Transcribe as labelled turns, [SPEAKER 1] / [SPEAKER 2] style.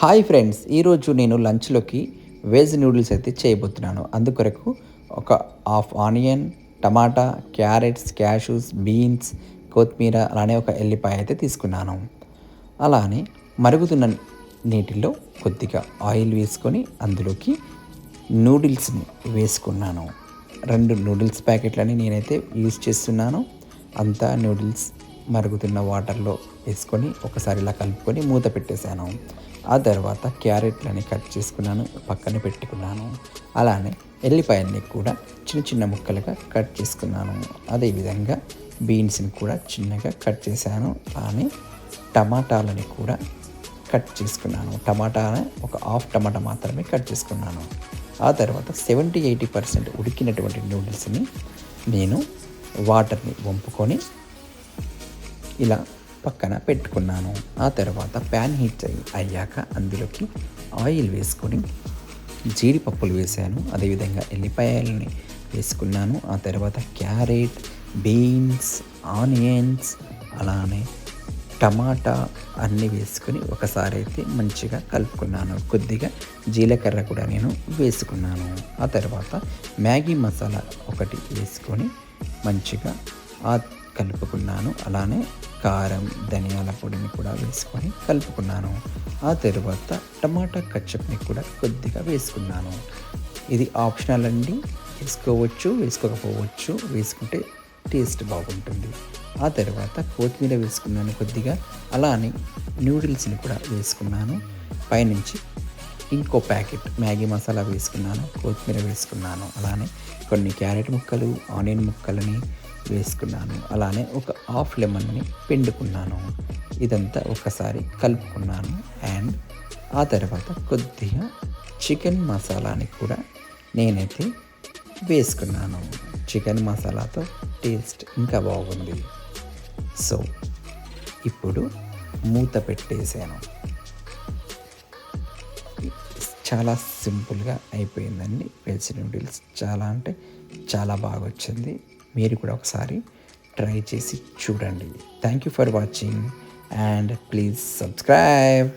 [SPEAKER 1] Hi friends ఈరోజు నేను లంచ్లోకి veg noodles అయితే చేయబోతున్నాను. అందుకొరకు ఒక half onion tomato carrots cashews beans కొత్తిమీర అలానే ఒక ఎల్లిపాయ అయితే తీసుకున్నాను. అలానే మరుగుతున్న నీటిలో కొద్దిగా ఆయిల్ వేసుకొని అందులోకి నూడిల్స్ని వేసుకున్నాను. రెండు నూడిల్స్ ప్యాకెట్లని నేనైతే యూజ్ చేస్తున్నాను. అంతా నూడిల్స్ మరుగుతున్న వాటర్లో వేసుకొని ఒకసారి ఇలా కలుపుకొని మూత పెట్టేశాను. ఆ తర్వాత క్యారెట్లని కట్ చేసుకున్నాను పక్కన పెట్టుకున్నాను. అలానే ఎల్లిపాయల్ని కూడా చిన్న చిన్న ముక్కలుగా కట్ చేసుకున్నాను. అదేవిధంగా బీన్స్ని కూడా చిన్నగా కట్ చేశాను. అలానే టమాటాలని కూడా కట్ చేసుకున్నాను. టమాటా ఒక హాఫ్ టమాటా మాత్రమే కట్ చేసుకున్నాను. ఆ తర్వాత సెవెంటీ ఎయిటీ పర్సెంట్ ఉడికినటువంటి నూడిల్స్ని నేను వాటర్ని వంపుకొని ఇలా పక్కన పెట్టుకున్నాను. ఆ తర్వాత ప్యాన్ హీట్ అయ్యాక అందులోకి ఆయిల్ వేసుకొని జీడిపప్పులు వేసాను అదేవిధంగా ఎల్లిపాయలని వేసుకున్నాను. ఆ తర్వాత క్యారెట్ బీన్స్ ఆనియన్స్ అలానే టమాటా అన్నీ వేసుకొని ఒకసారి అయితే మంచిగా కలుపుకున్నాను. కొద్దిగా జీలకర్ర కూడా నేను వేసుకున్నాను. ఆ తర్వాత మ్యాగీ మసాలా ఒకటి వేసుకొని మంచిగా ఆ కలుపుకున్నాను. అలానే కారం ధనియాల పొడిని కూడా వేసుకొని కలుపుకున్నాను. ఆ తర్వాత టమాటా కచ్చప్ని కూడా కొద్దిగా వేసుకున్నాను. ఇది ఆప్షనల్ అండి. వేసుకోవచ్చు వేసుకోకపోవచ్చు వేసుకుంటే టేస్ట్ బాగుంటుంది. ఆ తర్వాత కొత్తిమీర వేసుకున్నాను కొద్దిగా. అలానే నూడిల్స్ని కూడా వేసుకున్నాను. పైనుంచి ఇంకో ప్యాకెట్ మ్యాగీ మసాలా వేసుకున్నాను కొత్తిమీర వేసుకున్నాను. అలానే కొన్ని క్యారెట్ ముక్కలు ఆనియన్ ముక్కలని వేసుకున్నాను. అలానే ఒక హాఫ్ లెమన్ని పిండుకున్నాను. ఇదంతా ఒకసారి కలుపుకున్నాను. అండ్ ఆ తర్వాత కొద్దిగా చికెన్ మసాలాని కూడా నేనైతే వేసుకున్నాను. చికెన్ మసాలాతో టేస్ట్ ఇంకా బాగుంది. సో ఇప్పుడు మూత పెట్టేసాను చాలా సింపుల్గా అయిపోయిందండి. వెజ్ నూడిల్స్ చాలా అంటే చాలా బాగా వచ్చింది మీరు కూడా ఒకసారి ట్రై చేసి చూడండి. Thank you for watching and please subscribe